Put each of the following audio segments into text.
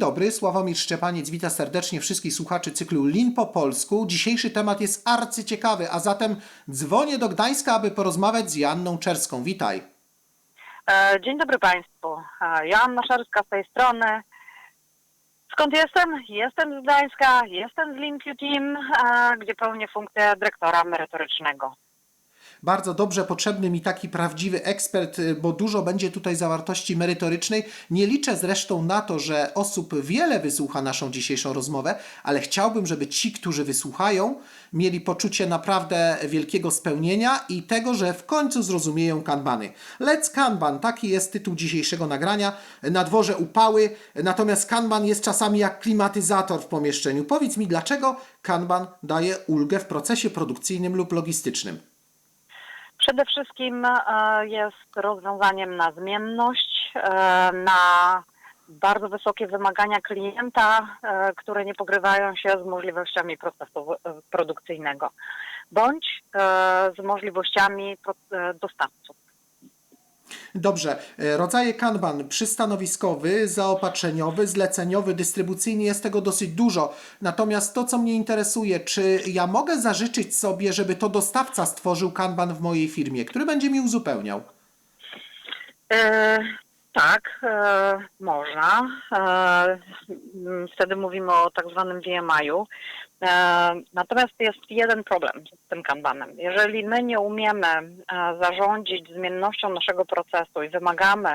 dobry, Sławomir Szczepaniec, witam serdecznie wszystkich słuchaczy cyklu Lin po polsku. Dzisiejszy temat jest arcyciekawy, a zatem dzwonię do Gdańska, aby porozmawiać z Joanną Czerską. Witaj. E, Dzień dobry Państwu. E, Joanna Szarska z tej strony. Skąd jestem? Jestem z Gdańska, jestem z LinQ Team, e, gdzie pełnię funkcję dyrektora merytorycznego. Bardzo dobrze potrzebny mi taki prawdziwy ekspert, y, bo dużo będzie tutaj zawartości merytorycznej. Nie liczę zresztą na to, że osób wiele wysłucha naszą dzisiejszą rozmowę, ale chciałbym, żeby ci, którzy wysłuchają, mieli poczucie naprawdę wielkiego spełnienia i tego, że w końcu zrozumieją kanbany. Let's Kanban, taki jest tytuł dzisiejszego nagrania. Na dworze upały, natomiast kanban jest czasami jak klimatyzator w pomieszczeniu. Powiedz mi, dlaczego kanban daje ulgę w procesie produkcyjnym lub logistycznym? Przede wszystkim e, jest rozwiązaniem na zmienność, e, na bardzo wysokie wymagania klienta, e, które nie pogrywają się z możliwościami procesu produkcyjnego, bądź z możliwościami dostawców. Dobrze, e, rodzaje kanban przystanowiskowy, zaopatrzeniowy, zleceniowy, dystrybucyjny jest tego dosyć dużo. Natomiast to, co mnie interesuje, czy ja mogę zażyczyć sobie, żeby to dostawca stworzył kanban w mojej firmie, który będzie mi uzupełniał? E, tak, e, można. E, wtedy mówimy o tak zwanym VMI-u. Natomiast jest jeden problem z tym kanbanem. Jeżeli my nie umiemy e, zarządzić zmiennością naszego procesu i wymagamy,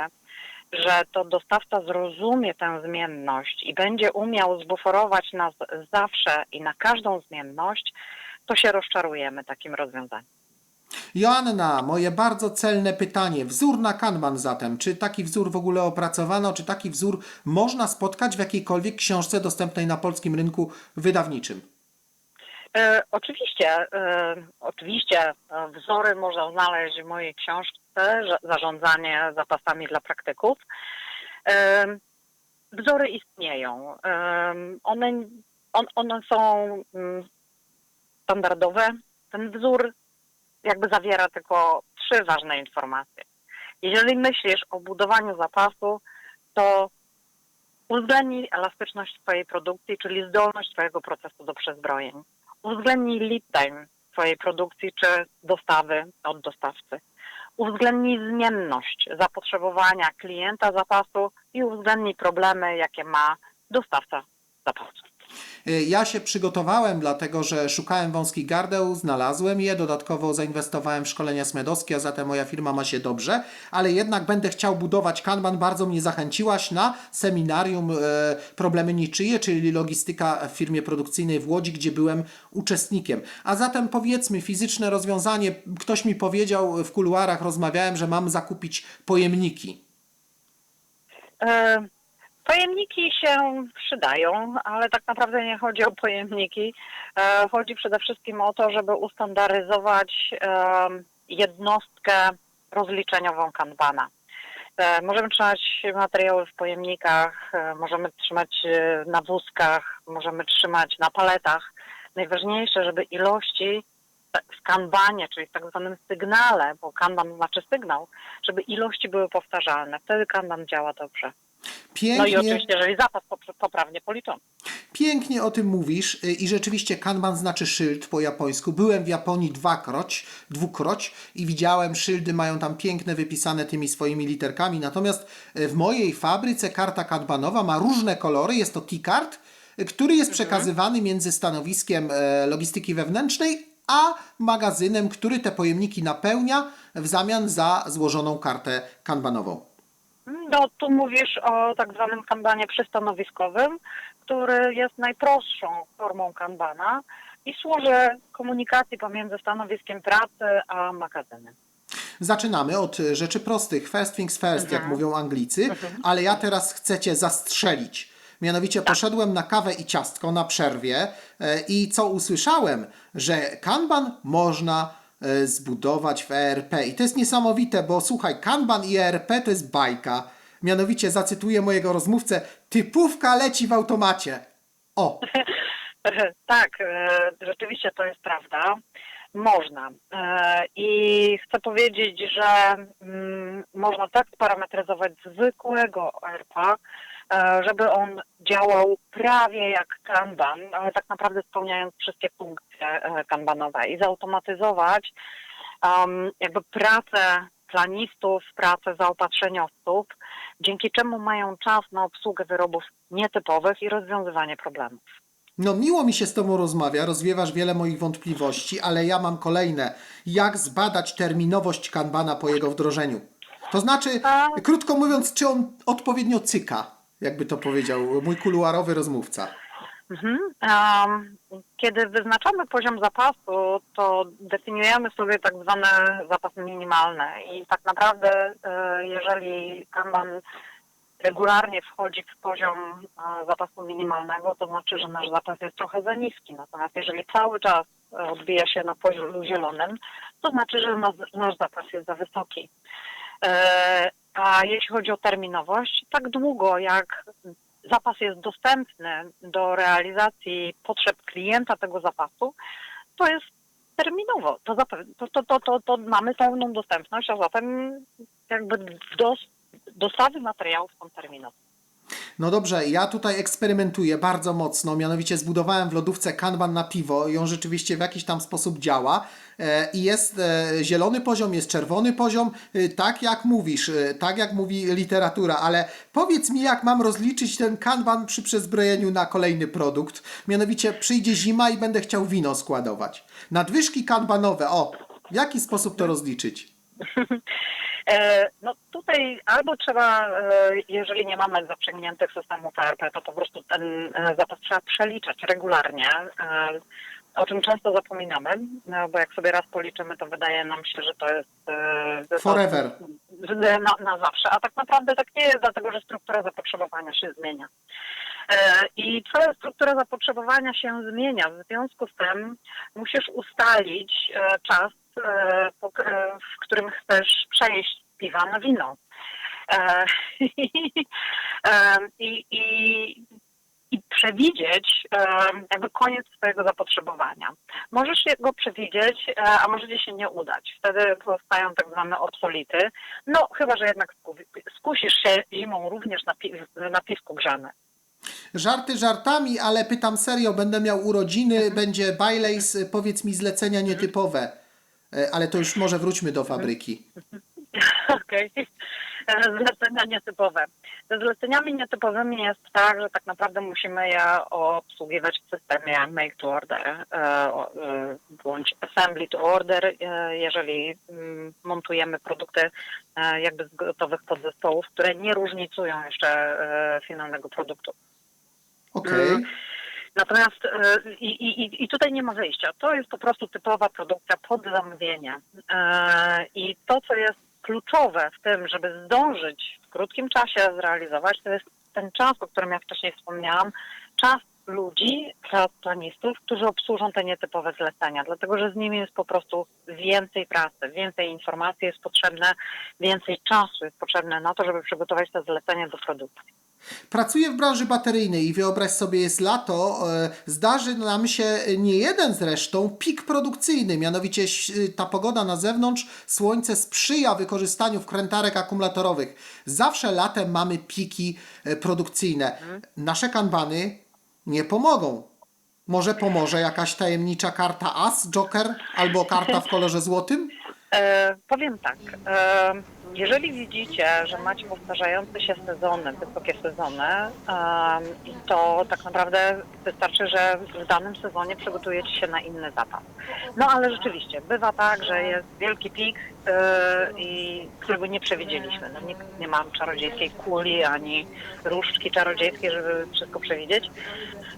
że to dostawca zrozumie tę zmienność i będzie umiał zbuforować nas zawsze i na każdą zmienność, to się rozczarujemy takim rozwiązaniem. Joanna, moje bardzo celne pytanie. Wzór na kanban zatem. Czy taki wzór w ogóle opracowano? Czy taki wzór można spotkać w jakiejkolwiek książce dostępnej na polskim rynku wydawniczym? E, oczywiście, e, oczywiście e, wzory można znaleźć w mojej książce Zarządzanie zapasami dla praktyków. E, wzory istnieją. E, one, on, one są mm, standardowe. Ten wzór jakby zawiera tylko trzy ważne informacje. Jeżeli myślisz o budowaniu zapasu, to uwzględnij elastyczność Twojej produkcji, czyli zdolność Twojego procesu do przezbrojeń. Uwzględnij lead time Twojej produkcji czy dostawy od dostawcy. Uwzględnij zmienność zapotrzebowania klienta zapasu i uwzględnij problemy, jakie ma dostawca zapasu. Y, Ja się przygotowałem, dlatego że szukałem wąskich gardeł, znalazłem je, dodatkowo zainwestowałem w szkolenia smedowskie, a zatem moja firma ma się dobrze, ale jednak będę chciał budować Kanban. Bardzo mnie zachęciłaś na seminarium e, Problemy Niczyje, czyli logistyka w firmie produkcyjnej w Łodzi, gdzie byłem uczestnikiem. A zatem powiedzmy, fizyczne rozwiązanie, ktoś mi powiedział w kuluarach, rozmawiałem, że mam zakupić pojemniki. E, Pojemniki się przydają, ale tak naprawdę nie chodzi o pojemniki. E, Chodzi przede wszystkim o to, żeby ustandaryzować jednostkę rozliczeniową Kanbana. E, Możemy trzymać materiały w pojemnikach, e, możemy trzymać na wózkach, możemy trzymać na paletach. Najważniejsze, żeby ilości w kanbanie, czyli w tak zwanym sygnale, bo kanban znaczy sygnał, żeby ilości były powtarzalne. Wtedy kanban działa dobrze. Pięknie. No i oczywiście, jeżeli zapas pop- poprawnie policzony. Pięknie o tym mówisz y, i rzeczywiście kanban znaczy szyld po japońsku. Byłem w Japonii dwakroć, dwukroć i widziałem szyldy, mają tam piękne wypisane tymi swoimi literkami. Natomiast y, w mojej fabryce karta kanbanowa ma różne kolory. Jest to T-card, y, który jest przekazywany między stanowiskiem e, logistyki wewnętrznej a magazynem, który te pojemniki napełnia w zamian za złożoną kartę kanbanową. No tu mówisz o tak zwanym kanbanie przystanowiskowym, który jest najprostszą formą kanbana i służy komunikacji pomiędzy stanowiskiem pracy a magazynem. Zaczynamy od rzeczy prostych. First things first, jak mówią Anglicy, ale ja teraz chcę cię zastrzelić. Mianowicie poszedłem na kawę i ciastko na przerwie e, i co usłyszałem, że kanban można zbudować w ERP. I to jest niesamowite, bo słuchaj, kanban i ERP to jest bajka. Mianowicie zacytuję mojego rozmówcę, typówka leci w automacie. O, Tak, e, rzeczywiście to jest prawda. Można. E, I chcę powiedzieć, że mm, można tak sparametryzować zwykłego ERP, e, żeby on działał prawie jak Kanban, ale tak naprawdę spełniając wszystkie funkcje e, kanbanowe i zautomatyzować um, jakby pracę planistów, pracę zaopatrzeniowców, dzięki czemu mają czas na obsługę wyrobów nietypowych i rozwiązywanie problemów. No miło mi się z Tobą rozmawia, rozwiewasz wiele moich wątpliwości, ale ja mam kolejne. Jak zbadać terminowość kanbana po jego wdrożeniu? To znaczy, krótko mówiąc, czy on odpowiednio cyka, jakby to powiedział mój kuluarowy rozmówca. Mhm. Kiedy wyznaczamy poziom zapasu, to definiujemy sobie tak zwane zapasy minimalne i tak naprawdę e, jeżeli Kanban regularnie wchodzi w poziom e, zapasu minimalnego, to znaczy, że nasz zapas jest trochę za niski. Natomiast jeżeli cały czas e, odbija się na poziomie zielonym, to znaczy, że nasz zapas jest za wysoki. A jeśli chodzi o terminowość, tak długo jak zapas jest dostępny do realizacji potrzeb klienta tego zapasu, to jest terminowo. To, to, to, to, to mamy pełną dostępność, a zatem jakby dos, dostawy materiałów są terminowe. No dobrze, ja tutaj eksperymentuję bardzo mocno, mianowicie zbudowałem w lodówce kanban na piwo i on rzeczywiście w jakiś tam sposób działa. E, I jest e, zielony poziom, jest czerwony poziom, e, tak jak mówisz, tak jak mówi literatura, ale powiedz mi, jak mam rozliczyć ten kanban przy przezbrojeniu na kolejny produkt. Mianowicie przyjdzie zima i będę chciał wino składować. Nadwyżki kanbanowe, o, w jaki sposób to rozliczyć? E, No tutaj albo trzeba, e, jeżeli nie mamy zaprzęgniętych systemów ERP, to po prostu ten e, zapas trzeba przeliczać regularnie, o czym często zapominamy, no bo jak sobie raz policzymy, to wydaje nam się, że to jest to- Forever. na, na zawsze, a tak naprawdę tak nie jest, dlatego że struktura zapotrzebowania się zmienia. I twoja struktura zapotrzebowania się zmienia. W związku z tym musisz ustalić czas, w którym chcesz przejść piwa na wino. E, e, I, i, i przewidzieć e, jakby koniec swojego zapotrzebowania. Możesz go przewidzieć, e, a może się nie udać. Wtedy powstają tak zwane obsolity. No, chyba, że jednak sku- skusisz się zimą również na, pi- na piwku grzane. Żarty żartami, ale pytam serio, będę miał urodziny, będzie Baileys, y, powiedz mi zlecenia nietypowe. E, Ale to już może wróćmy do fabryki. Okej. E, Zlecenia nietypowe. Ze zleceniami nietypowymi jest tak, że tak naprawdę musimy je obsługiwać w systemie make to order e, e, bądź assembly to order, jeżeli mm, montujemy produkty jakby z gotowych podzespołów, które nie różnicują jeszcze finalnego produktu. Okej. Mm. Natomiast e, i, i, i tutaj nie ma wyjścia. To jest po prostu typowa produkcja pod zamówienie. E, I to, co jest kluczowe w tym, żeby zdążyć w krótkim czasie zrealizować, to jest ten czas, o którym ja wcześniej wspomniałam, czas ludzi, planistów, którzy obsłużą te nietypowe zlecenia, dlatego że z nimi jest po prostu więcej pracy, więcej informacji jest potrzebne, więcej czasu jest potrzebne na to, żeby przygotować te zlecenia do produkcji. Pracuję w branży bateryjnej i wyobraź sobie, jest lato, e, zdarzy nam się nie jeden zresztą pik produkcyjny, mianowicie ś- ta pogoda na zewnątrz, słońce sprzyja wykorzystaniu wkrętarek akumulatorowych. Zawsze latem mamy piki e, produkcyjne. Nasze kanbany nie pomogą. Może pomoże jakaś tajemnicza karta As, Joker albo karta w kolorze złotym? E, powiem tak. E, jeżeli widzicie, że macie powtarzające się sezony, wysokie sezony, e, to tak naprawdę wystarczy, że w danym sezonie przygotujecie się na inny zapas. No ale rzeczywiście, bywa tak, że jest wielki pik, i którego nie przewidzieliśmy. No, nikt nie ma czarodziejskiej kuli ani różdżki czarodziejskiej, żeby wszystko przewidzieć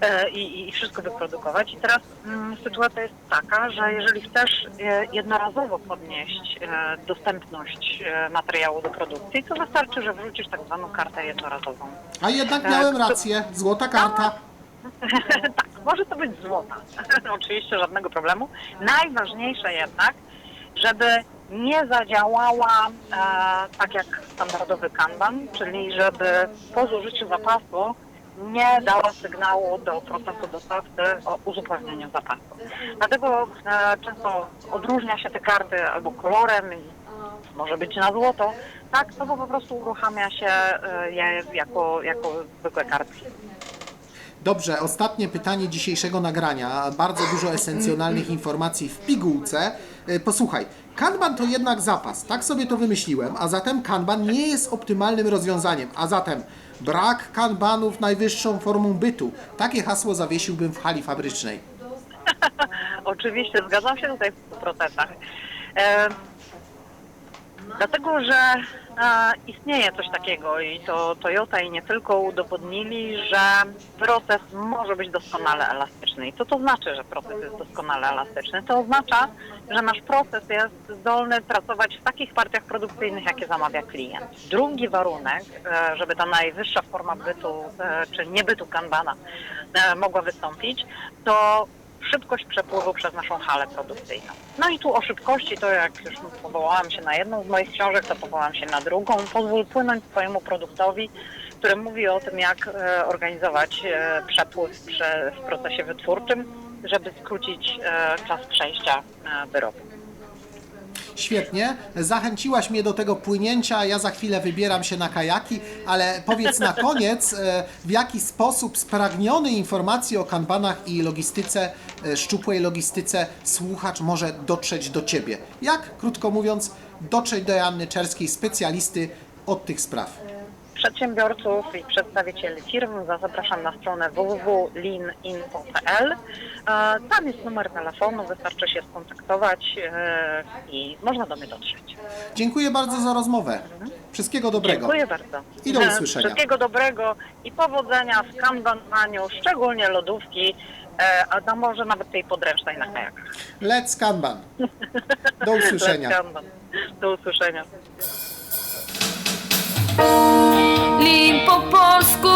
e, i, i wszystko wyprodukować. I teraz mm, sytuacja jest taka, że jeżeli chcesz e, jednorazowo podnieść e, dostępność e, materiału do produkcji, to wystarczy, że wrzucisz tak zwaną kartę jednorazową. A jednak miałem rację, złota karta. tak, może to być złota. Oczywiście żadnego problemu. Najważniejsze jednak, żeby nie zadziałała e, tak jak standardowy kanban, czyli żeby po zużyciu zapasu nie dała sygnału do procesu dostawcy o uzupełnieniu zapasu. Dlatego e, często odróżnia się te karty albo kolorem, może być na złoto, tak, bo po prostu uruchamia się e, je jako, jako zwykłe kartki. Dobrze, ostatnie pytanie dzisiejszego nagrania. Bardzo dużo esencjonalnych informacji w pigułce. E, Posłuchaj, Kanban to jednak zapas, tak sobie to wymyśliłem, a zatem Kanban nie jest optymalnym rozwiązaniem, a zatem brak Kanbanów najwyższą formą bytu. Takie hasło zawiesiłbym w hali fabrycznej. Oczywiście, zgadzam się tutaj w 100%. E, dlatego, że e, istnieje coś takiego i to Toyota i nie tylko udowodnili, że proces może być doskonale elastyczny. I co to znaczy, że proces jest doskonale elastyczny? To oznacza, że nasz proces jest zdolny pracować w takich partiach produkcyjnych, jakie zamawia klient. Drugi warunek, e, żeby ta najwyższa forma bytu, e, czy niebytu kanbana e, mogła wystąpić, to szybkość przepływu przez naszą halę produkcyjną. No i tu o szybkości, to jak już powołałam się na jedną z moich książek, to powołam się na drugą. Pozwól płynąć swojemu produktowi, który mówi o tym, jak e, organizować e, przepływ w procesie wytwórczym, żeby skrócić e, czas przejścia wyrobu. Świetnie, zachęciłaś mnie do tego płynięcia, ja za chwilę wybieram się na kajaki, ale powiedz na koniec, e, w jaki sposób spragniony informacji o kanbanach i logistyce, e, szczupłej logistyce, słuchacz może dotrzeć do Ciebie? Jak, krótko mówiąc, dotrzeć do Janny Czerskiej, specjalisty od tych spraw? Przedsiębiorców i przedstawicieli firm zapraszam na stronę www.lininfo.pl. Tam jest numer telefonu, wystarczy się skontaktować e, i można do mnie dotrzeć. Dziękuję bardzo za rozmowę. Wszystkiego dobrego. Dziękuję bardzo. I do E, usłyszenia. Wszystkiego dobrego i powodzenia w kanbanowaniu, szczególnie lodówki, e, a no może nawet tej podręcznej na kajakach. Let's Kanban. Do usłyszenia. Kanban. Do usłyszenia. limpo polsku